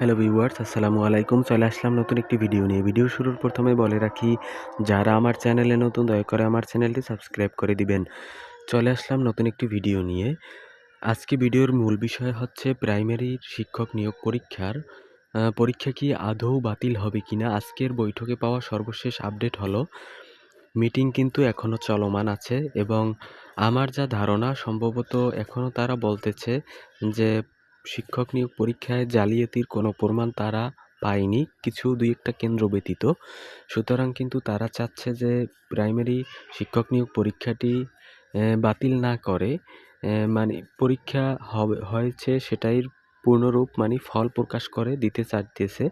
Hello viewers, আসসালামু আলাইকুম। চলে আসলাম নতুন একটি ভিডিও নিয়ে। ভিডিও শুরুর প্রথমে বলে রাখি, যারা আমার চ্যানেলে নতুন, দয়া করে আমার চ্যানেলটি সাবস্ক্রাইব করে দিবেন। চলে আসলাম নতুন একটি ভিডিও নিয়ে। আজকে ভিডিওর মূল বিষয় হচ্ছে প্রাইমারির শিক্ষক নিয়োগ পরীক্ষার পরীক্ষা কি আদৌ বাতিল হবে কিনা? আজকের বৈঠকে পাওয়া সর্বশেষ আপডেট হলো, মিটিং কিন্তু এখনও চলমান আছে এবং আমার যা ধারণা, সম্ভবত এখনও তারা বলতেছে যে শিক্ষক নিয়োগ পরীক্ষায় জালিয়াতির কোনো প্রমাণ তারা পায়নি, কিছু দুই একটা কেন্দ্র ব্যতীত। সুতরাং কিন্তু তারা চাচ্ছে যে প্রাইমারি শিক্ষক নিয়োগ পরীক্ষাটি বাতিল না করে মানে পরীক্ষা হবে, হয়েছে সেটাই পূর্ণরূপ মানে ফল প্রকাশ করে, দিতে চাইতেছে।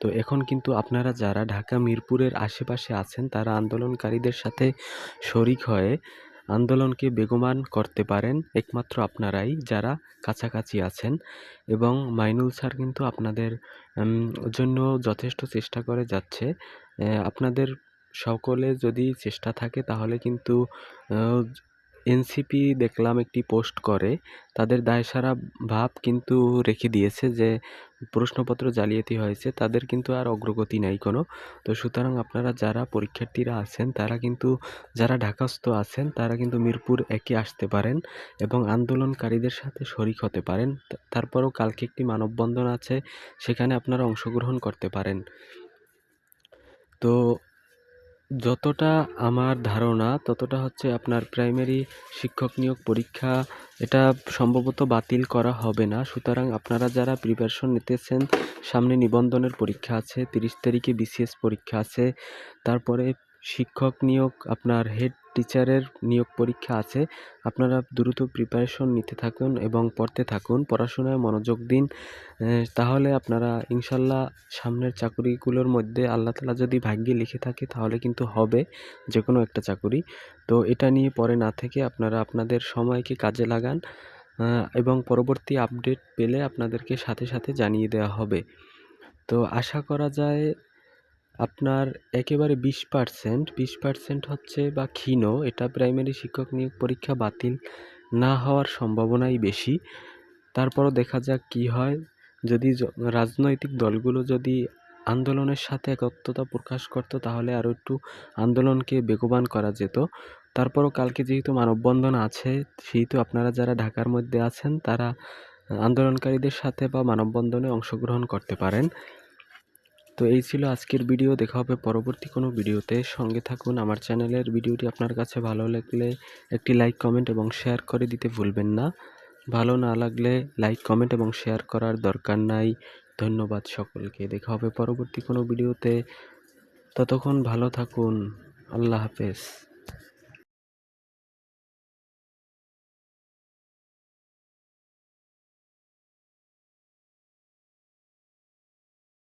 তো এখন কিন্তু আপনারা যারা ঢাকা মিরপুরের আশেপাশে আছেন, তারা আন্দোলনকারীদের সাথে শরিক হয়ে আন্দোলনকে বেগমান করতে পারেন একমাত্র আপনারাই যারা কাছাকাছি আছেন। এবং মাইনুল স্যার কিন্তু আপনাদের জন্য যথেষ্ট চেষ্টা করে যাচ্ছে। আপনাদের সকলে যদি চেষ্টা থাকে তাহলে কিন্তু এনসিপি দেখলাম একটি পোস্ট করে, তাদের দায়সারা ভাব কিন্তু রেখে দিয়েছে যে, প্রশ্নপত্র জালিয়াতি হয়েছে, তাদের কিন্তু আর অগ্রগতি নাই কোনো। তো সুতরাং আপনারা যারা পরীক্ষার্থীরা আছেন, তারা কিন্তু, যারা ঢাকাস্থ আছেন, তারা কিন্তু মিরপুর একে আসতে পারেন এবং আন্দোলনকারীদের সাথে শরিক হতে পারেন। তারপরেও কালকে একটি মানববন্ধন আছে, সেখানে আপনারা অংশগ্রহণ করতে পারেন। তো যতটা আমার ধারণা, ততটা হচ্ছে আপনার প্রাইমারি শিক্ষক নিয়োগ পরীক্ষা, এটা সম্ভবত বাতিল করা হবে না। সুতরাং আপনারা যারা প্রিপারেশন নিতেছেন, সামনে নিবন্ধনের পরীক্ষা আছে, তিরিশ তারিখে বিসিএস পরীক্ষা আছে, তারপরে শিক্ষক নিয়োগ আপনার হেড টিচারের নিয়োগ পরীক্ষা আছে। আপনারা দ্রুত প্রিপারেশন নিতে থাকুন এবং পড়তে থাকুন। পড়াশোনায় মনোযোগ দিন। তাহলে আপনারা ইনশাল্লাহ সামনের চাকুরিগুলোর মধ্যে আল্লাহ তালা যদি ভাগ্যে লিখে থাকে, তাহলে কিন্তু হবে যে কোনো একটা চাকুরি। তো এটা নিয়ে পরে না থেকে আপনারা আপনাদের সময়কে কাজে লাগান এবং পরবর্তী আপডেট পেলে আপনাদেরকে সাথে সাথে জানিয়ে দেওয়া হবে। তো আশা করা যায় আপনার একেবারে বিশ পার্সেন্ট বিশ পার্সেন্ট হচ্ছে বা ক্ষীণ, এটা প্রাইমারি শিক্ষক নিয়োগ পরীক্ষা বাতিল না হওয়ার সম্ভাবনাই বেশি। তারপরও দেখা যাক কি হয়। যদি রাজনৈতিক দলগুলো যদি আন্দোলনের সাথে একত্রতা প্রকাশ করতো, তাহলে আরও একটু আন্দোলনকে বেগবান করা যেত। তারপরও কালকে যেহেতু মানববন্ধন আছে, সেহেতু আপনারা যারা ঢাকার মধ্যে আছেন, তারা আন্দোলনকারীদের সাথে বা মানববন্ধনে অংশগ্রহণ করতে পারেন। তো এই ছিল আজকের ভিডিও। দেখা হবে পরবর্তী কোনো ভিডিওতে। সঙ্গে থাকুন। আমার চ্যানেলের ভিডিওটি আপনার কাছে ভালো লাগলে একটি লাইক, কমেন্ট এবং শেয়ার করে দিতে ভুলবেন না। ভালো না লাগলে লাইক, কমেন্ট এবং শেয়ার করার দরকার নাই। ধন্যবাদ সকলকে। দেখা হবে পরবর্তী কোনো ভিডিওতে। ততক্ষণ ভালো থাকুন। আল্লাহ হাফেজ।